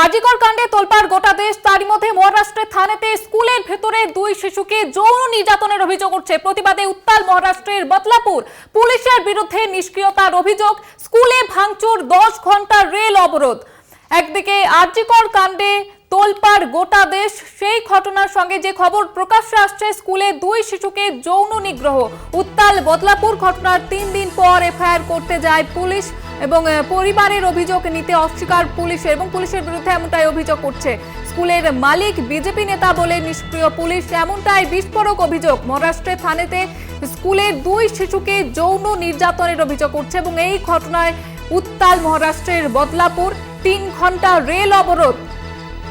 আজিকর কাণ্ডে তোলপাড় গোটা দেশ, তারই মধ্যে মহারাষ্ট্রের থানেতে স্কুলের ভেতরে দুই শিশুকে যৌন নির্যাতনের অভিযোগ উঠছে। প্রতিবাদে উত্তাল মহারাষ্ট্রের বদলাপুর পুলিশের বিরুদ্ধে নিষ্ক্রিয়তার অভিযোগ, স্কুলে ভাঙচুর দশ ঘণ্টা রেল অবরোধ। একদিকে আরজিকর কাণ্ডে তোলপাড় গোটা দেশ, সেই ঘটনার সঙ্গে যে খবর প্রকাশ্যে আসছে, স্কুলে দুই শিশুকে যৌন নিগ্রহ। উত্তাল বদলাপুর ঘটনার তিন দিন পর এফআইআর করতে যায় পুলিশ। এবং পরিবারের অভিযোগ নিতে অস্বীকার পুলিশ এবং পুলিশের বিরুদ্ধে এমনটাই অভিযোগ করছে স্কুলের মালিক, বিজেপি নেতা বলে নিষ্ক্রিয় পুলিশ এমনটাই বিস্ফোরক অভিযোগ। মহারাষ্ট্রের থানেতে স্কুলের দুই শিশুকে যৌন নির্যাতনের অভিযোগ করছে এবং এই ঘটনায় উত্তাল মহারাষ্ট্রের বদলাপুর তিন ঘণ্টা রেল অবরোধ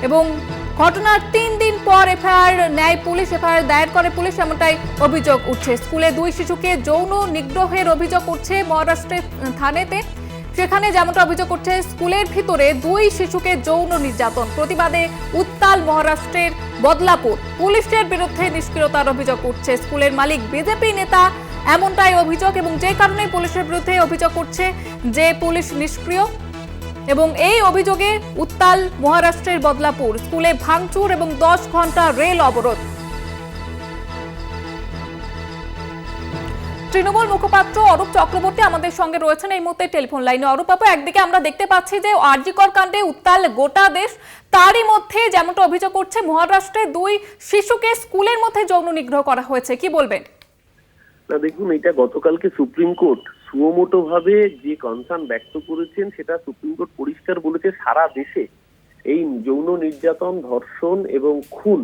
এবং ঘটনার তিন দিন পর এফআইআর ন্যায় পুলিশ এফআইআর দায়ের করে পুলিশ এমনটাই অভিযোগ উঠছে। স্কুলে দুই শিশুকে যৌন নিগ্রহের অভিযোগ উঠছে মহারাষ্ট্রের থানেতে। সেখানে যেমনটা অভিযোগ করছে, স্কুলের ভিতরে দুই শিশুকে যৌন নির্যাতন, প্রতিবাদে উত্তাল মহারাষ্ট্রের বদলাপুর। পুলিশের বিরুদ্ধে নিষ্ক্রিয়তার অভিযোগ উঠছে স্কুলের মালিক। বিজেপি নেতা এমনটাই অভিযোগ এবং যে কারণে পুলিশের বিরুদ্ধে অভিযোগ করছে যে পুলিশ নিষ্ক্রিয়। এবং এই অভিযোগে উত্তাল মহারাষ্ট্রের বদলাপুর। স্কুলে ভাঙচুর এবং দশ ঘণ্টা রেল অবরোধ। তৃণমূল মুখপাত্র অরূপ চক্রবর্তী আমাদের সঙ্গে রয়েছেন এই মুহূর্তে টেলিফোন লাইনে। অরূপ বাবু, একদিকে আমরা দেখতে পাচ্ছি যে আরজিকর কাণ্ডে উত্তাল গোটা দেশ, তারই মধ্যে যেমনটা অভিযোগ করছে, মহারাষ্ট্রে দুই শিশুকে স্কুলের মধ্যে যৌন নিগ্রহ করা হয়েছে। কি বলবেন? না, দেখুন, এটা গতকালকে সুপ্রিম কোর্ট সুমোটো ভাবে যে কনসার্ন ব্যক্ত করেছেন, সেটা সুপ্রিম কোর্ট পরিষ্কার বলেছে, সারা দেশে এই যৌন নির্যাতন, ধর্ষণ এবং খুন,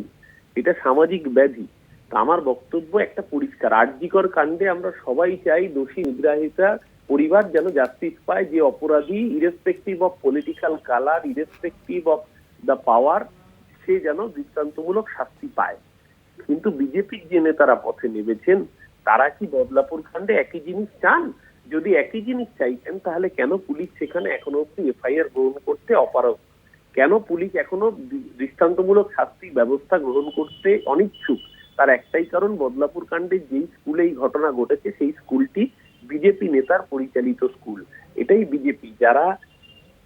এটা সামাজিক ব্যাধি। আমার বক্তব্য একটা পরিষ্কার। আর্যিকর কাণ্ডে আমরা সবাই চাই দোষী, নিগ্রাহিতা পরিবার যেন জাস্টিস পায়, যে অপরাধী irrespective of political colour irrespective of the power সে যেন দৃষ্টান্তমূলক শাস্তি পায়। কিন্তু বিজেপির যে নেতারা পথে নেমেছেন, তারা কি বদলাপুর কাণ্ডে একই জিনিস চান? যদি একই জিনিস চাইছেন তাহলে কেন পুলিশ সেখানে এখনও অব্দি এফআইআর গ্রহণ করতে অপারগ? কেন পুলিশ এখনও দৃষ্টান্তমূলক শাস্তি ব্যবস্থা গ্রহণ করতে অনিচ্ছুক? তার একটাই কারণ, বদলাপুর কাণ্ডে যেই স্কুলে এই ঘটনা ঘটেছে, সেই স্কুলটি বিজেপি নেতার পরিচালিত স্কুল। এটাই বিজেপি। যারা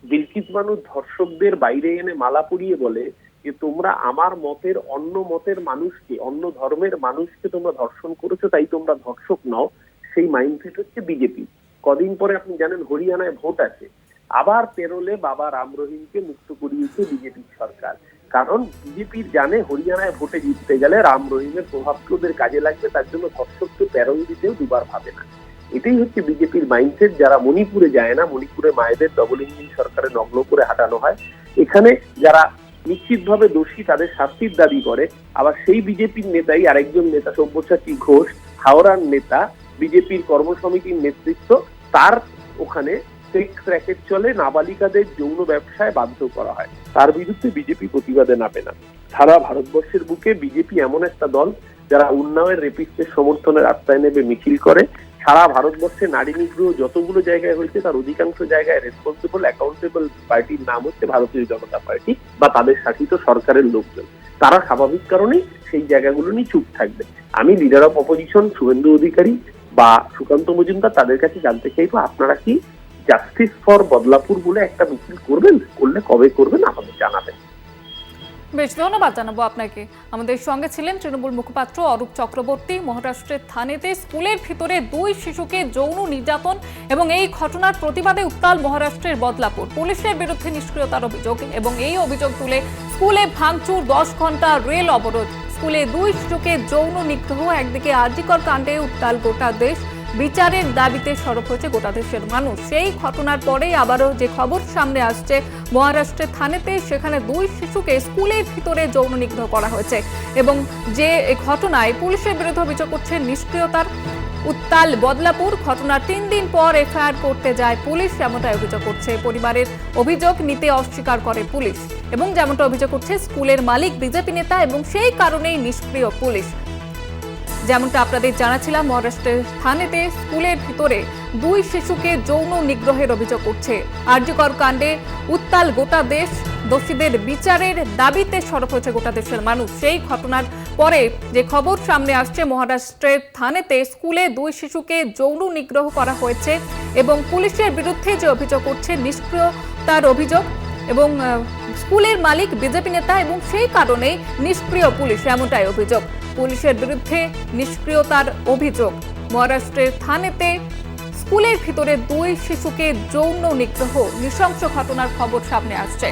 বিলকিস মানুষ, ধর্ষকদের বাইরে এনে মালা পরিয়ে বলে যে, তোমরা আমার মতের অন্য মতের মানুষকে, অন্য ধর্মের মানুষকে তোমরা ধর্ষণ করেছ, তাই তোমরা ধর্ষক নও। সেই মাইন্ডসেট হচ্ছে বিজেপি। কদিন পরে আপনি জানেন, হরিয়ানায় ভোট আছে। আবার পেরোলে বাবা রাম রহিমকে মুক্ত করিয়েছে বিজেপি সরকার। কারণ বিজেপির জানে হরিয়ানায় ভোটে জিততে গেলে রাম রহিমের প্রভাবকে ওদের কাজে লাগবে, তার জন্য ধর্ষককে প্যারোল দিতেও দুবার ভাবে না। এটাই হচ্ছে বিজেপির মাইন্ডসেট যারা মণিপুরে যায় না, মণিপুরে মায়েদের ডবল ইঞ্জিন সরকারে নগ্ন করে হাঁটানো হয়। এখানে যারা নিশ্চিতভাবে দোষী, তাদের শাস্তির দাবি করে। আবার সেই বিজেপির নেতাই আরেকজন নেতা, সব্যসাচী ঘোষ, হাওড়ার নেতা, বিজেপির কর্মসমিতির নেতৃত্ব, তার ওখানে সেক্স র্যাকেট চলে, নাবালিকাদের যৌন ব্যবসায় বাধ্য করা হয়। তার বিরুদ্ধে বিজেপি প্রতিবাদে নামে না। সারা ভারতবর্ষের বুকে বিজেপি এমন একটা দল যারা রেপিস্টের সমর্থনে রাস্তায় নেবে, মিছিল করে। সারা ভারতবর্ষে নারী নিগ্রহ যতগুলো জায়গায় হয়েছে, তার অধিকাংশ জায়গায় রেসপন্সিবল অ্যাকাউন্টেবল পার্টির নাম হচ্ছে ভারতীয় জনতা পার্টি বা তাদের শাসিত সরকারের লোকজন। তারা স্বাভাবিক কারণেই সেই জায়গাগুলো নিয়ে চুপ থাকবে। আমি leader of opposition Suvendu Adhikari বা সুকান্ত মজুমদার তাদের কাছে জানতে চাইব, আপনারা কি জাস্টিস ফর বদলাপুর বলে একটা মিছিল করবেন, করলে কবে করবেন, আমাদের জানাবেন। বেশ, ধন্যবাদ জানাব আপনাকে। আমাদের সঙ্গে ছিলেন তৃণমূল মুখপাত্র অরূপ চক্রবর্তী, মহারাষ্ট্রের থানেতে স্কুলের ভিতরে দুই শিশুকে যৌন নির্যাতন এবং এই ঘটনার প্রতিবাদে উত্তাল মহারাষ্ট্রের বদলাপুর। পুলিশের বিরুদ্ধে নিষ্ক্রিয়তার অভিযোগ এবং এই অভিযোগ তুলে স্কুলে ভাঙচুর, দশ ঘণ্টা রেল অবরোধ। স্কুলে দুই শিশুকে যৌন নিগ্রহ, একদিকে আর্জিকর কাণ্ডে উত্তাল গোটা দেশ। বিচারের দাবিতে সরব হয়েছে গোটা দেশের মানুষ। সেই ঘটনার পরেই আবারও যে খবর সামনে আসছে, মহারাষ্ট্রের থানেতে সেখানে দুই শিশুকে স্কুলের ভিতরে যৌন নিগ্রহ করা হয়েছে এবং যে ঘটনায় পুলিশের বিরুদ্ধে অভিযোগ করছে নিষ্ক্রিয়তার উত্তাল বদলাপুর, ঘটনার তিন দিন পর এফআইআর করতে যায় পুলিশ, এমনটাই অভিযোগ করছে। পরিবারের অভিযোগ নিতে অস্বীকার করে পুলিশ এবং যেমনটা অভিযোগ করছে, স্কুলের মালিক, বিজেপি নেতা এবং সেই কারণেই নিষ্ক্রিয় পুলিশ। যেমনটা আপনাদের জানাছিলাম, মহারাষ্ট্রের থানেতে স্কুলের ভিতরে দুই শিশুকে যৌন নিগ্রহের অভিযোগ উঠছে। আর্যকর কাণ্ডে উত্তাল গোটা দেশ, দোষীদের বিচারের দাবিতে সরব হয়েছে গোটা দেশের মানুষ। সেই ঘটনার পরে যে খবর সামনে আসছে, মহারাষ্ট্রের থানেতে স্কুলে দুই শিশুকে যৌন নিগ্রহ করা হয়েছে এবং পুলিশের বিরুদ্ধে যে অভিযোগ উঠছে, নিষ্ক্রিয়তার অভিযোগ এবং স্কুলের মালিক, বিজেপি নেতা এবং সেই কারণেই নিষ্ক্রিয় পুলিশ, এমনটাই অভিযোগ। পুলিশের বিরুদ্ধে নিষ্ক্রিয়তার অভিযোগ। মহারাষ্ট্রের থানেতে স্কুলের ভিতরে দুই শিশুকে যৌন নিগ্রহ নৃশংস ঘটনার খবর সামনে আসছে।